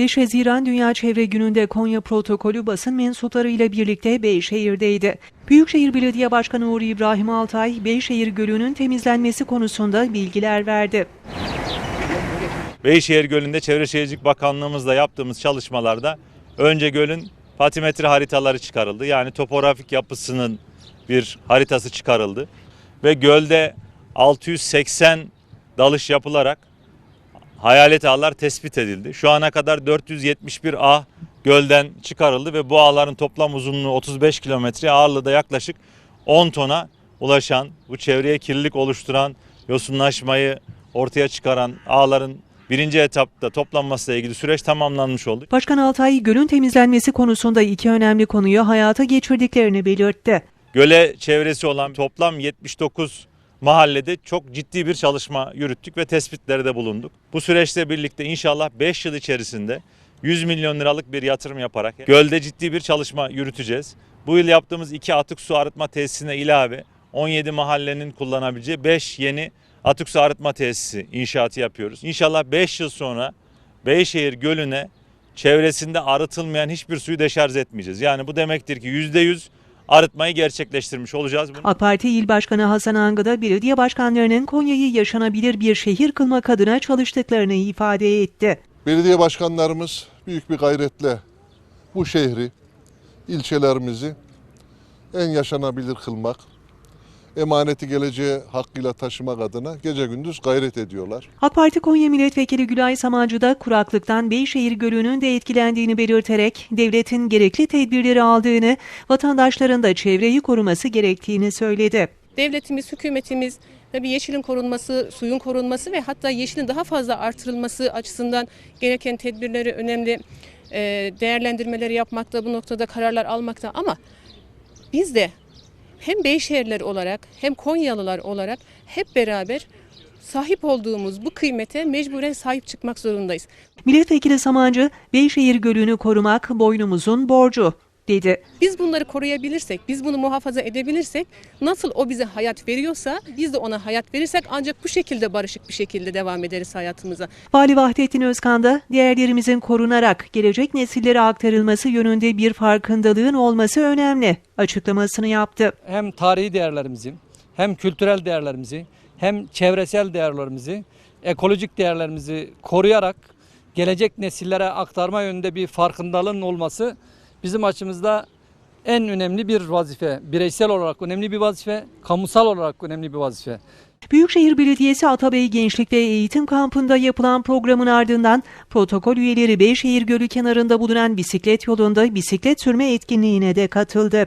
5 Haziran Dünya Çevre Günü'nde Konya protokolü basın mensuplarıyla birlikte Beyşehir'deydi. Büyükşehir Belediye Başkanı Uğur İbrahim Altay, Beyşehir Gölü'nün temizlenmesi konusunda bilgiler verdi. Beyşehir Gölü'nde Çevre Şehircilik Bakanlığımızla yaptığımız çalışmalarda önce gölün patimetre haritaları çıkarıldı. Yani topografik yapısının bir haritası çıkarıldı. Ve gölde 680 dalış yapılarak hayalet ağlar tespit edildi. Şu ana kadar 471 ağ gölden çıkarıldı ve bu ağların toplam uzunluğu 35 kilometre, ağırlığı da yaklaşık 10 tona ulaşan, bu çevreye kirlilik oluşturan, yosunlaşmayı ortaya çıkaran ağların birinci etapta toplanmasıyla ilgili süreç tamamlanmış oldu. Başkan Altay, gölün temizlenmesi konusunda iki önemli konuyu hayata geçirdiklerini belirtti. Göle çevresi olan toplam 79 mahallede çok ciddi bir çalışma yürüttük ve tespitlerde bulunduk. Bu süreçle birlikte inşallah 5 yıl içerisinde 100 milyon liralık bir yatırım yaparak gölde ciddi bir çalışma yürüteceğiz. Bu yıl yaptığımız iki atık su arıtma tesisine ilave 17 mahallenin kullanabileceği 5 yeni atık su arıtma tesisi inşaatı yapıyoruz. İnşallah 5 yıl sonra Beyşehir Gölü'ne çevresinde arıtılmayan hiçbir suyu deşarj etmeyeceğiz. Yani bu demektir ki %100 arıtmayı gerçekleştirmiş olacağız. Bunu AK Parti İl Başkanı Hasan Angı'da belediye başkanlarının Konya'yı yaşanabilir bir şehir kılmak adına çalıştıklarını ifade etti. Belediye başkanlarımız büyük bir gayretle bu şehri, ilçelerimizi en yaşanabilir kılmak, emaneti geleceğe hakkıyla taşımak adına gece gündüz gayret ediyorlar. AK Parti Konya Milletvekili Gülay Samancı da kuraklıktan Beyşehir Gölü'nün de etkilendiğini belirterek devletin gerekli tedbirleri aldığını, vatandaşların da çevreyi koruması gerektiğini söyledi. devletimiz, hükümetimiz tabii yeşilin korunması, suyun korunması ve hatta yeşilin daha fazla artırılması açısından gereken tedbirleri önemli e, değerlendirmeleri yapmakta, bu noktada kararlar almakta ama biz de hem Beyşehirler olarak hem Konyalılar olarak hep beraber sahip olduğumuz bu kıymete mecburen sahip çıkmak zorundayız. Milletvekili Samancı, Beyşehir Gölü'nü korumak boynumuzun borcu, dedi. Biz bunları koruyabilirsek, biz bunu muhafaza edebilirsek, nasıl o bize hayat veriyorsa biz de ona hayat verirsek ancak bu şekilde barışık bir şekilde devam ederiz hayatımıza. Vali Vahdettin Özkan da değerlerimizin korunarak gelecek nesillere aktarılması yönünde bir farkındalığın olması önemli açıklamasını yaptı. hem tarihi değerlerimizi, hem kültürel değerlerimizi, hem çevresel değerlerimizi, ekolojik değerlerimizi koruyarak gelecek nesillere aktarma yönünde bir farkındalığın olması bizim açımızda en önemli bir vazife. Bireysel olarak önemli bir vazife, kamusal olarak önemli bir vazife. Büyükşehir Belediyesi Atabey Gençlik ve Eğitim Kampı'nda yapılan programın ardından protokol üyeleri Beyşehir Gölü kenarında bulunan bisiklet yolunda bisiklet sürme etkinliğine de katıldı.